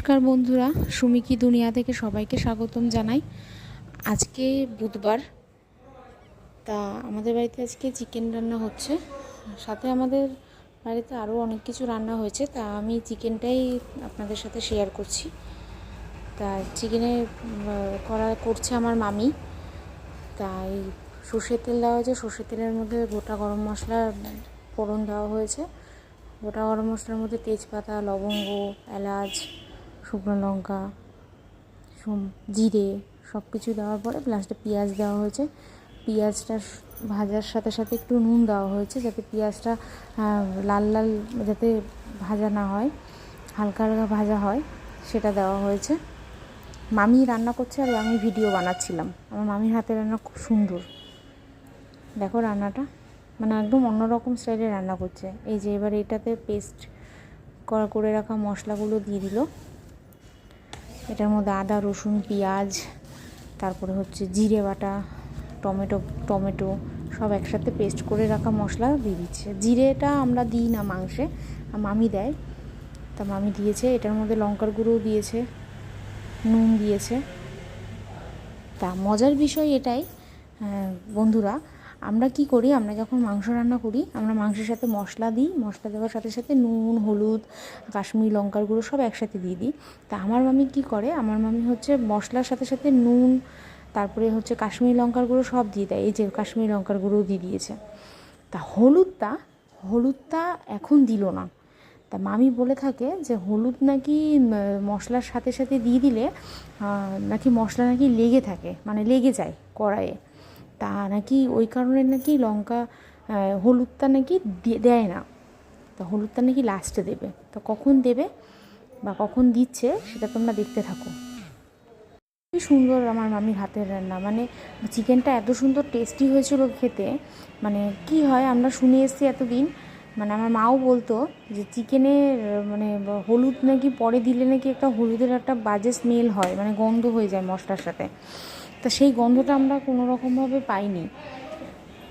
নমস্কার বন্ধুরা, সুমিকি দুনিয়া থেকে সবাইকে স্বাগতম জানাই। আজকে বুধবার, তা আমাদের বাড়িতে আজকে চিকেন রান্না হচ্ছে। সাথে আমাদের বাড়িতে আরও অনেক কিছু রান্না হয়েছে, তা আমি চিকেনটাই আপনাদের সাথে শেয়ার করছি। তা চিকেনে করা করছে আমার মামি। তাই সর্ষের তেল দেওয়া হয়েছে, সর্ষের তেলের মধ্যে গোটা গরম মশলা, ফোড়ন দেওয়া হয়েছে। গোটা গরম মশলার মধ্যে তেজপাতা, লবঙ্গ, এলাচ শুকনো লঙ্কা জিরে সব কিছু দেওয়ার পরে লাস্টে পেঁয়াজ দেওয়া হয়েছে। পেঁয়াজটা ভাজার সাথে সাথে একটু নুন দেওয়া হয়েছে যাতে পেঁয়াজটা লাল লাল যাতে ভাজা না হয়, হালকা হালকা ভাজা হয়, সেটা দেওয়া হয়েছে। মামি রান্না করছে আর আমি ভিডিও বানাচ্ছিলাম। আমার মামির হাতে রান্না খুব সুন্দর। দেখো রান্নাটা। মানে একদম অন্যরকম স্টাইলে রান্না করছে। এই যে এবার এটাতে পেস্ট করা করে রাখা মশলাগুলো দিয়ে দিল। এটার মধ্যে আদা, রসুন, পেঁয়াজ, তারপরে হচ্ছে জিরে বাটা, টমেটো টমেটো, সব একসাথে পেস্ট করে রাখা মশলা দিয়ে দিচ্ছে। জিরেটা আমরা দিই না মাংসে মামি দেয়। তা মামি দিয়েছে, এটার মধ্যে লঙ্কার গুঁড়োও দিয়েছে, নুন দিয়েছে। তা মজার বিষয় এটাই বন্ধুরা আমরা কি করি? আমরা যখন মাংস রান্না করি, আমরা মাংসের সাথে মশলা দিই, মশলা দেওয়ার সাথে সাথে নুন, হলুদ, কাশ্মীরি লঙ্কার গুঁড়ো সব একসাথে দিয়ে দিই। তা আমার মামি কি করে? আমার মামি হচ্ছে মশলার সাথে সাথে নুন, তারপরে হচ্ছে কাশ্মীরি লঙ্কার গুঁড়ো সব দিয়ে দেয়। এই যে কাশ্মীরি লঙ্কার গুঁড়ো দিয়ে দিয়েছে। তা হলুদটা হলুদটা এখন দিল না। তা মামি বলে থাকে যে হলুদ নাকি মশলার সাথে সাথে দিয়ে দিলে নাকি মশলা নাকি লেগে থাকে মানে লেগে যায় কড়াইয়ে। তা নাকি ওই কারণে নাকি লঙ্কা হলুদটা নাকি দেয় না। তা হলুদটা নাকি লাস্টে দেবে। তো কখন দেবে বা কখন দিচ্ছে সেটা তোমরা দেখতে থাকো। খুবই সুন্দর আমার মামির হাতের রান্না। মানে চিকেনটা এত সুন্দর টেস্টি হয়েছিল খেতে। মানে কি হয় আমরা শুনে এসেছি এতদিন মানে আমার মাও বলতো যে চিকেনের মানে হলুদ নাকি পরে দিলে নাকি একটা হলুদের একটা বাজে স্মেল হয় মানে গন্ধ হয়ে যায় মশলার সাথে। তা সেই গন্ধটা আমরা কোনো রকমভাবে পাইনি।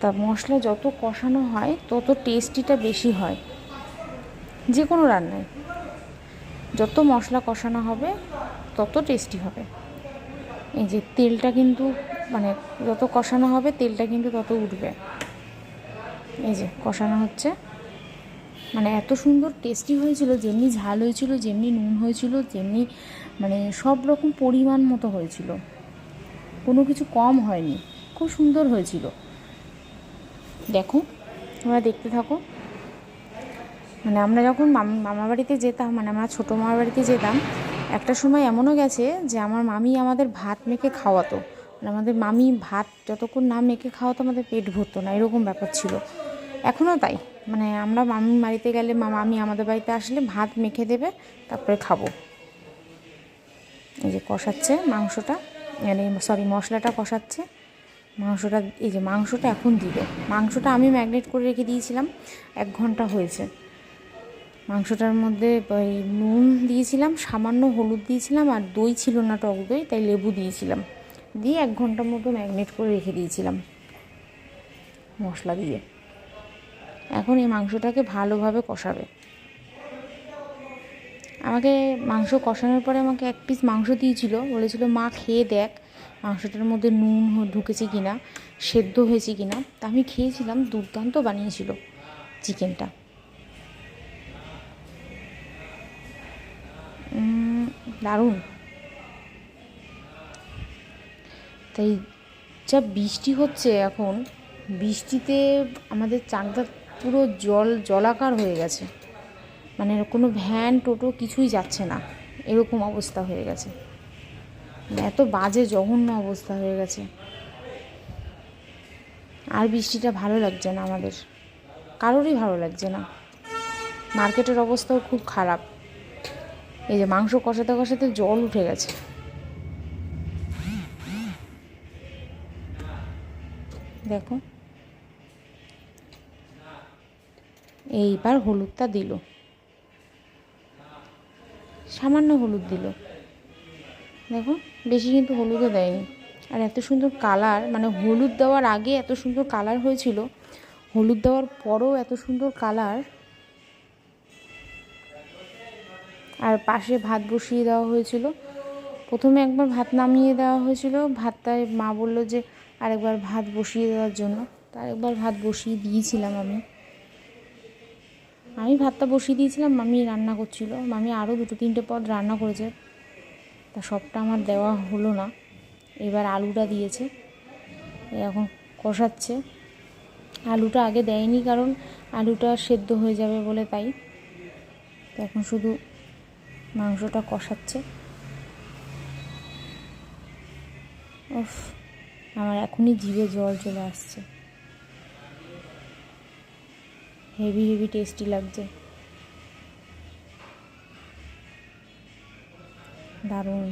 তা মশলা যত কষানো হয়, তত টেস্টিটা বেশি হয়। যে কোনো রান্নায়। যত মশলা কষানো হবে, তত টেস্টি হবে। এই যে তেলটা কিন্তু মানে যত কষানো হবে, তেলটা কিন্তু তত উঠবে। এই যে কষানো হচ্ছে। মানে এত সুন্দর টেস্টি হয়েছিল, যেমনি ঝাল হয়েছিল, যেমনি নুন হয়েছিল যেমনি মানে সব রকম পরিমাণ মতো হয়েছিল। কোনো কিছু কম হয়নি। খুব সুন্দর হয়েছিল। দেখো, তোমরা দেখতে থাকো। মানে আমরা যখন মাম- বাড়িতে যেতাম মানে আমরা ছোটো মামার বাড়িতে যেতাম, একটা সময় এমনও গেছে যে আমার মামি আমাদের ভাত মেখে খাওয়াতো। মানে আমাদের মামি ভাত যতক্ষণ না মেখে খাওয়াতো, আমাদের পেট ভরতো না, এরকম ব্যাপার ছিল। এখনও তাই। মানে আমরা মামি বাড়িতে গেলে মা, মামি আমাদের বাড়িতে আসলে ভাত মেখে দেবে, তারপরে খাব। এই যে কষাচ্ছে মাংসটা। মানে সরি মশলাটা কষাচ্ছে। মাংসটা, এই যে মাংসটা এখন দিল মাংসটা আমি ম্যাগনেট করে রেখে দিয়েছিলাম, এক ঘণ্টা হয়েছে। মাংসটার মধ্যে ওই নুন দিয়েছিলাম, সামান্য হলুদ দিয়েছিলাম, আর দই ছিল না টক দই, তাই লেবু দিয়েছিলাম। দিয়ে এক ঘণ্টার মতো ম্যাগনেট করে রেখে দিয়েছিলাম মশলা দিয়ে। এখন এই মাংসটাকে ভালোভাবে কষাবে। আমাকে মাংস কষানোর পরে আমাকে এক পিস মাংস দিয়েছিল। বলেছিল, মা, খেয়ে দেখ, মাংসটার মধ্যে নুন ঢুকেছে কিনা, সেদ্ধ হয়েছে কিনা। তা আমি খেয়েছিলাম, দুর্দান্ত বানিয়েছিল চিকেনটা। দারুণ। তাই যা বৃষ্টি হচ্ছে এখন, বৃষ্টিতে আমাদের চাকদা পুরো জল, জলাকার হয়ে গেছে। মানে কোনো ভ্যান, টোটো কিছুই যাচ্ছে না। এরকম অবস্থা হয়ে গেছে। মানে এত বাজে, জঘন্য অবস্থা হয়ে গেছে। আর বৃষ্টিটা ভালো লাগছে না আমাদের। কারোরই ভালো লাগছে না। মার্কেটের অবস্থাও খুব খারাপ। এই যে মাংস কষাতে কষাতে জল উঠে গেছে। দেখো। এইবার হলুদটা দিল। সামান্য হলুদ দিল। দেখো, বেশি কিন্তু হলুদও দেয়নি। আর এত সুন্দর কালার মানে হলুদ দেওয়ার আগে এত সুন্দর কালার হয়েছিল, হলুদ দেওয়ার পরও এত সুন্দর কালার। আর পাশে ভাত বসিয়ে দেওয়া হয়েছিল। প্রথমে একবার ভাত নামিয়ে দেওয়া হয়েছিল। ভাতটায় মা বলল যে, আরেকবার ভাত বসিয়ে দেওয়ার জন্য। তা আরেকবার ভাত বসিয়ে দিয়েছিলাম আমি। আমি ভাতটা বসিয়ে দিয়েছিলাম, মামি রান্না করছিল। মামি আরও দুটো তিনটে পদ রান্না করেছে। তা সবটা আমার দেওয়া হলো না। এবার আলুটা দিয়েছে। এখন কষাচ্ছে। আলুটা আগে দেয়নি কারণ আলুটা সেদ্ধ হয়ে যাবে বলে তাই। এখন শুধু মাংসটা কষাচ্ছে। উফ, আমার এখনই জিভে জল চলে আসছে। হেভি হেভি টেস্টি লাগছে। দারুণ।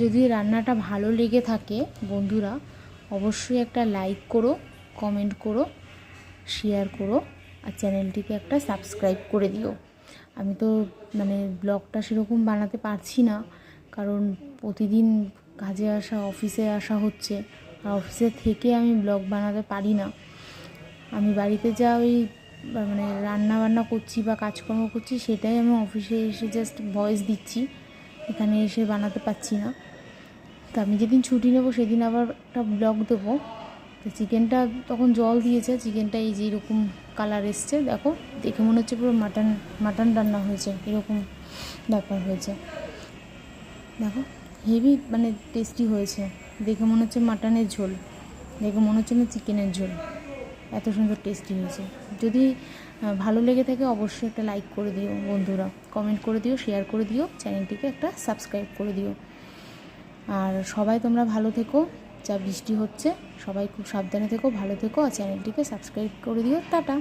যদি রান্নাটা ভালো লেগে থাকে বন্ধুরা, অবশ্যই একটা লাইক করো কমেন্ট করো শেয়ার করো, আর চ্যানেলটিকে একটা সাবস্ক্রাইব করে দিও। আমি তো মানে ব্লগটা সেরকম বানাতে পারছি না। কারণ প্রতিদিন কাজে আসা, অফিসে আসা হচ্ছে। আর অফিসে থেকে আমি ব্লগ বানাতে পারি না। আমি বাড়িতে যা ওই মানে রান্না বান্না করছি বা কাজকর্ম করছি, সেটাই আমি অফিসে এসে জাস্ট ভয়েস দিচ্ছি। এখানে এসে বানাতে পারছি না। তো আমি যেদিন ছুটি নেব, সেদিন আবার একটা ব্লগ দেবো। তো চিকেনটা তখন জল দিয়েছে, চিকেনটা এই যে এরকম কালার এসছে, দেখো। দেখে মনে হচ্ছে পুরো মাটন মাটন রান্না হয়েছে, এরকম ব্যাপার হয়েছে। দেখো, হেভি মানে টেস্টি হয়েছে। দেখে মনে হচ্ছে মাটনের ঝোল। দেখে মনে হচ্ছে না চিকেনের ঝোল। এত সুন্দর টেস্টি হয়েছে। যদি ভালো লেগে থাকে অবশ্যই একটা লাইক করে দিও বন্ধুরা। কমেন্ট করে দিও শেয়ার করে দিও চ্যানেলটিকে একটা সাবস্ক্রাইব করে দিও। আর সবাই তোমরা ভালো থেকো, যা বৃষ্টি হচ্ছে, সবাই খুব সাবধানে থেকো, ভালো থেকো, আর চ্যানেলটিকে সাবস্ক্রাইব করে দিও। টাটা!